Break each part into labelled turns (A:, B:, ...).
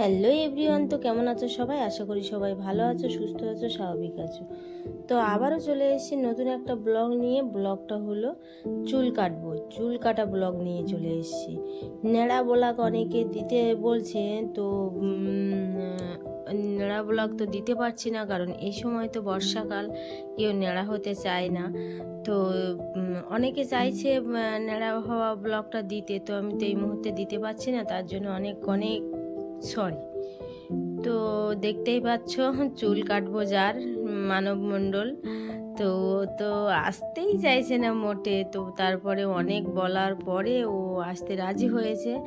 A: Hello everyone, তো কেমন আছো সবাই? আশা করি সবাই ভালো আছো, সুস্থ আছো, স্বাভাবিক আছো। তো আবারও চলে এসেছি নতুন একটা ব্লগ নিয়ে। ব্লগটা হলো চুল কাটবো। চুল কাটা ব্লগ নিয়ে চলে এসেছি। নেড়া ব্লগ অনেকে দিতে বলছে, তো নেড়া ব্লগ তো দিতে পারছি না, কারণ এই সময় তো বর্ষাকাল, কেউ নেড়া হতে চায় না। তো অনেকে চাইছে নেড়া হওয়া ব্লগটা দিতে, তো আমি তো এই মুহূর্তে দিতে পারছি না, তার জন্য অনেক অনেক সরি। তো দেখতেই পাচ্ছ, চুল কাটবো যার, মানব মণ্ডল। তো তো আসতেই চাইছে না মোটে। তো তারপরে অনেক বলার পরে ও আসতে রাজি হয়েছে।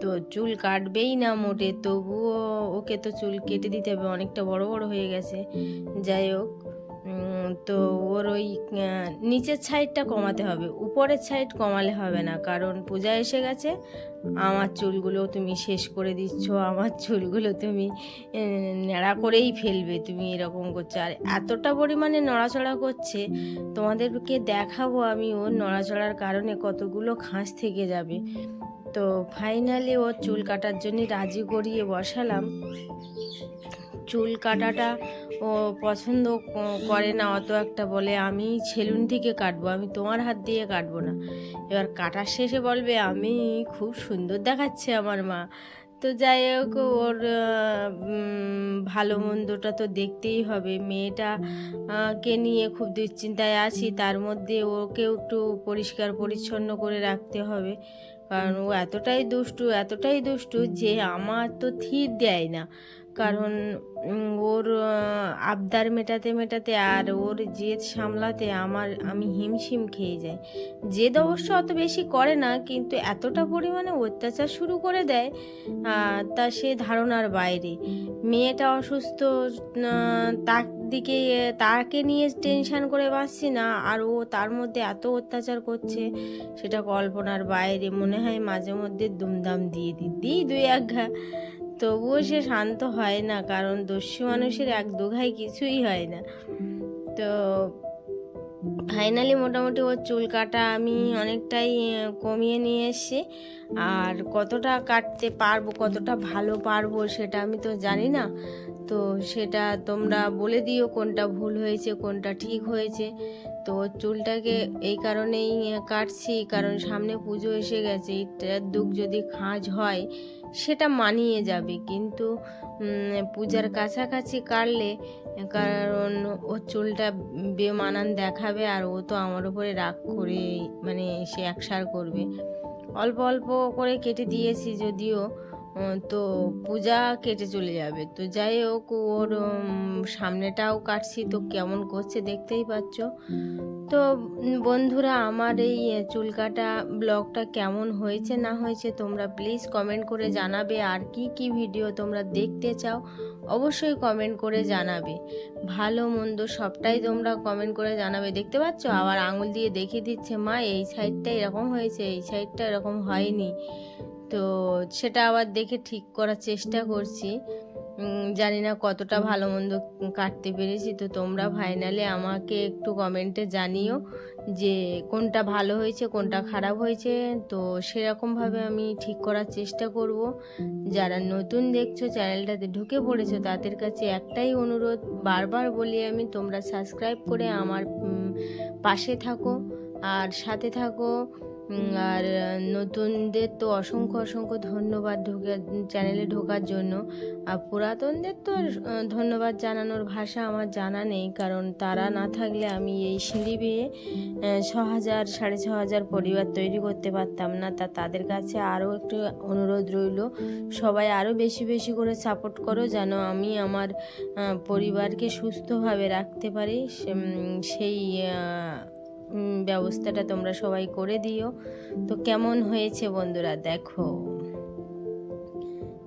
A: তো চুল কাটবেই না মোটে, তবুও ওকে তো চুল কেটে দিতে হবে। অনেকটা বড় বড় হয়ে গেছে। যাই হোক তো ওর ওই নিচের সাইডটা কমাতে হবে, উপরের সাইড কমালে হবে না, কারণ পূজা এসে গেছে, আমার চুলগুলো তুমি শেষ করে দিচ্ছ, আমার চুলগুলো তুমি ন্যাড়া করেই ফেলবে, তুমি এরকম করছ, আর এতটা পরিমাণে নড়াচড়া করছে, তোমাদেরকে দেখাবো আমি ওর নড়াচড়ার কারণে কতগুলো খাঁজ থেকে যাবে। তো ফাইনালি ওর চুল কাটার জন্য রাজি করিয়ে বসালাম। চুল কাটাটা ও পছন্দ করে না, অত একটা বলে, আমি সেলুন থেকে কাটবো, আমি তোমার হাত দিয়ে কাটবো না। এবার কাটার শেষে বলবে, আমি খুব সুন্দর দেখাচ্ছে আমার মা। তো যাই হোক, ওর ভালো মন্দটা তো দেখতেই হবে। মেয়েটা কে নিয়ে খুব দুশ্চিন্তায় আছি, তার মধ্যে ওকেও একটু পরিষ্কার পরিচ্ছন্ন করে রাখতে হবে। কারণ ও এতটাই দুষ্টু এতটাই দুষ্টু যে আমার তো থির দেয় না। কারণ ওর আবদার মেটাতে মেটাতে আর ওর জেদ সামলাতে আমার, আমি হিমশিম খেয়ে যাই। জেদ অবশ্য অত বেশি করে না, কিন্তু এতটা পরিমাণে অত্যাচার শুরু করে দেয় তা সে ধারণার বাইরে। মেয়েটা অসুস্থ তার দিকে, তাকে নিয়ে টেনশান করে বাঁচছি না, আর ও তার মধ্যে এত অত্যাচার করছে, সেটা কল্পনার বাইরে। মনে হয় মাঝে মধ্যে দুমদাম দিয়ে দিই। দিই দুই এক ঘা। তবুও সে শান্ত হয় না, কারণ দস্যু মানুষের এক দুঘাই কিছুই হয় না। তো ফাইনালি মোটামুটি ওর চুল কাটা আমি অনেকটাই কমিয়ে নিয়ে এসছি। আর কতটা কাটতে পারব, কতটা ভালো পারব সেটা আমি তো জানি না। তো সেটা তোমরা বলে দিও কোনটা ভুল হয়েছে, কোনটা ঠিক হয়েছে। তো চুলটাকে এই কারণেই কাটছি, কারণ সামনে পুজো এসে গেছে এটার দুঃখ যদি খাঁজ হয়, সেটা মানিয়ে যাবে। কিন্তু পূজার কাছাকাছি কাটলে, কারণ ওর চুলটা বেমানান দেখাবে আর ও তো আমার উপরে রাগ করে মানে সে একসার করবে। অল্প অল্প করে কেটে দিয়েছি যদিও তো পূজা কেটে চলে যাবে। তো যাই হোক, ওর সামনেটাও কাটছি, তো কেমন করছে দেখতেই পাচ্ছ। তো বন্ধুরা, আমার এই চুল কাটা ব্লগটা কেমন হয়েছে না হয়েছে তোমরা প্লিজ কমেন্ট করে জানাবে। আর কি কি ভিডিও তোমরা দেখতে চাও, অবশ্যই কমেন্ট করে জানাবে। ভালো, মন্দ সবটাই তোমরা কমেন্ট করে জানাবে। দেখতে পাচ্ছ? আবার আঙুল দিয়ে দেখিয়ে দিচ্ছে, মা, এই সাইডটা এরকম হয়েছে, এই সাইডটা এরকম হয়নি। তো সেটা আবার দেখে ঠিক করার চেষ্টা করছি। জানি না কতটা ভালো মন্দ কাটতে পেরেছি। তো তোমরা ফাইনালে আমাকে একটু কমেন্টে জানিও যে কোনটা ভালো হয়েছে, কোনটা খারাপ হয়েছে। তো সেরকমভাবে আমি ঠিক করার চেষ্টা করব। যারা নতুন দেখছ, চ্যানেলটাতে ঢুকে পড়েছো, তাদের কাছে একটাই অনুরোধ, বারবার বলি আমি, তোমরা সাবস্ক্রাইব করে আমার পাশে থাকো। আর সাথে থাকো। আর নতুনদের তো অসংখ্য অসংখ্য ধন্যবাদ ঢুকে, চ্যানেলে ঢোকার জন্য। আর পুরাতনদের তো ধন্যবাদ জানানোর ভাষা আমার জানা নেই, কারণ তারা না থাকলে আমি এই সিঁড়ি বেয়ে ছ হাজার, সাড়ে ছ হাজার পরিবার তৈরি করতে পারতাম না। তা তাদের কাছে আরও একটু অনুরোধ রইল, সবাই আরও বেশি বেশি করে সাপোর্ট করো যেন আমি আমার পরিবারকে সুস্থভাবে রাখতে পারি। সেই ব্যবস্থাটা তোমরা সবাই করে দিও। তো কেমন হয়েছে বন্ধুরা? দেখো।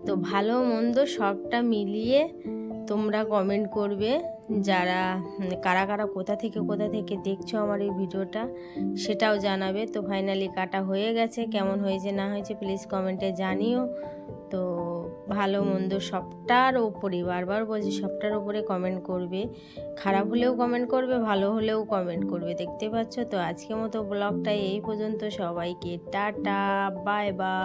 A: তো ভালো মন্দ সবটা মিলিয়ে তোমরা কমেন্ট করবে। যারা কারা কারা কোথা থেকে কোথা থেকে দেখছ আমার এই ভিডিওটা, সেটাও জানাবে। তো ফাইনালি কাটা হয়ে গেছে। কেমন হয়েছে না হয়েছে প্লিজ কমেন্টে জানিও। তো ভালো, মন্দ সবটার ওপরে বারবার বলছি, সবটার ওপরে কমেন্ট করবে। খারাপ হলেও কমেন্ট করবে, ভালো হলেও কমেন্ট করবে। দেখতে পাচ্ছ তো আজকে মতো ব্লগটা এই পর্যন্ত। সবাইকে টাটা বাই বাই